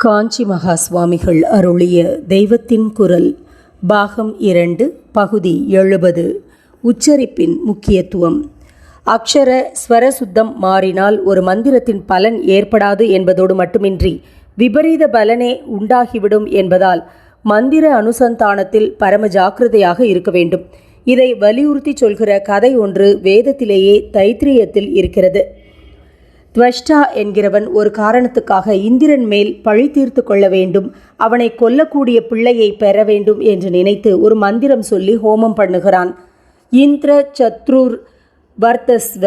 காஞ்சி மகா சுவாமிகள் அருளிய தெய்வத்தின் குரல் பாகம் இரண்டு பகுதி எழுபது உச்சரிப்பின் முக்கியத்துவம். அக்ஷர ஸ்வரசுத்தம் மாறினால் ஒரு மந்திரத்தின் பலன் ஏற்படாது என்பதோடு மட்டுமின்றி விபரீத பலனே உண்டாகிவிடும் என்பதால் மந்திர அனுசந்தானத்தில் பரம ஜாக்கிரதையாக இருக்க வேண்டும். இதை வலியுறுத்தி சொல்கிற கதை ஒன்று வேதத்திலேயே தைத்திரியத்தில் இருக்கிறது. துவஷ்டா என்கிறவன் ஒரு காரணத்துக்காக இந்திரன் மேல் பழி தீர்த்து கொள்ள வேண்டும் அவனை கொல்லக்கூடிய பிள்ளையை பெற வேண்டும் என்று நினைத்து ஒரு மந்திரம் சொல்லி ஹோமம் பண்ணுகிறான். இந்திர சத்ருர் வர்த்தஸ்வ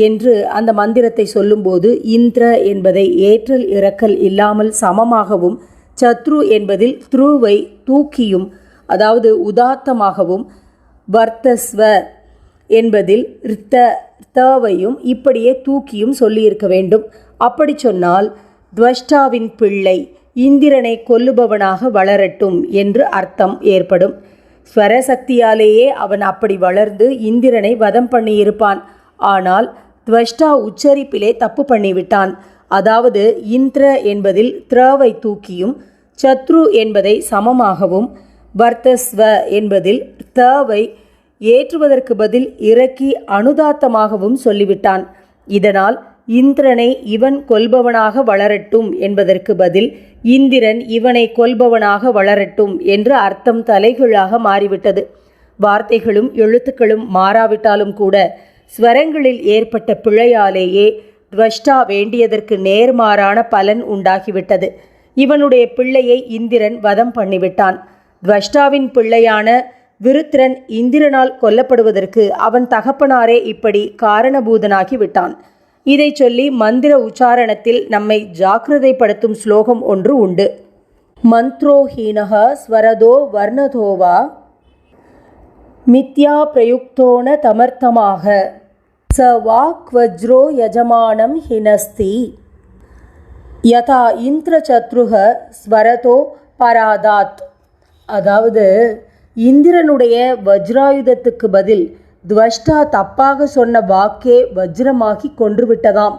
என்று அந்த மந்திரத்தை சொல்லும்போது இந்திர என்பதை ஏற்றல் இறக்கல் இல்லாமல் சமமாகவும் சத்ரு என்பதில் த்ருவை தூக்கியும் அதாவது உதாத்தமாகவும் வர்த்தஸ்வ என்பதில் ரித்த ரித்தாவையும் இப்படியே தூக்கியும் சொல்லியிருக்க வேண்டும். அப்படி சொன்னால் துவஷ்டாவின் பிள்ளை இந்திரனை கொல்லுபவனாக வளரட்டும் என்று அர்த்தம் ஏற்படும். ஸ்வரசக்தியாலேயே அவன் அப்படி வளர்ந்து இந்திரனை வதம் பண்ணியிருப்பான். ஆனால் துவஷ்டா உச்சரிப்பிலே தப்பு பண்ணிவிட்டான். அதாவது இந்திர என்பதில் த்ரவை தூக்கியும் சத்ரு என்பதை சமமாகவும் வர்த்தஸ்வ என்பதில் தவை ஏற்றுவதற்கு பதில் இறக்கி அனுதாத்தமாகவும் சொல்லிவிட்டான். இதனால் இந்திரனை இவன் கொல்பவனாக வளரட்டும் என்பதற்கு பதில் இந்திரன் இவனை கொல்பவனாக வளரட்டும் என்று அர்த்தம் தலைகீழாக மாறிவிட்டது. வார்த்தைகளும் எழுத்துக்களும் மாறாவிட்டாலும் கூட ஸ்வரங்களில் ஏற்பட்ட பிழையாலேயே துவஷ்டா வேண்டியதற்கு நேர்மாறான பலன் உண்டாகிவிட்டது. இவனுடைய பிள்ளையை இந்திரன் வதம் பண்ணிவிட்டான். துவஷ்டாவின் பிள்ளையான விருத்திரன் இந்திரனால் கொல்லப்படுவதற்கு அவன் தகப்பனாரே இப்படி காரணபூதனாகி விட்டான் இதை சொல்லி மந்திர உச்சாரணத்தில் நம்மை ஜாக்கிரதைப்படுத்தும் ஸ்லோகம் ஒன்று உண்டு. மந்த்ரோஹீனக ஸ்வரதோ வர்ணதோவா மித்யா பிரயுக்தோன தமர்த்தமாக ச வாக்வஜ்ரோ யஜமானம் ஹினஸ்தி யதா இந்திரசத்ருக ஸ்வரதோ பராதாத். அதாவது இந்திரனுடைய வஜ்ராயுதத்துக்கு பதில் துவஷ்டா தப்பாக சொன்ன வாக்கே வஜ்ரமாகி கொன்றுவிட்டதாம்.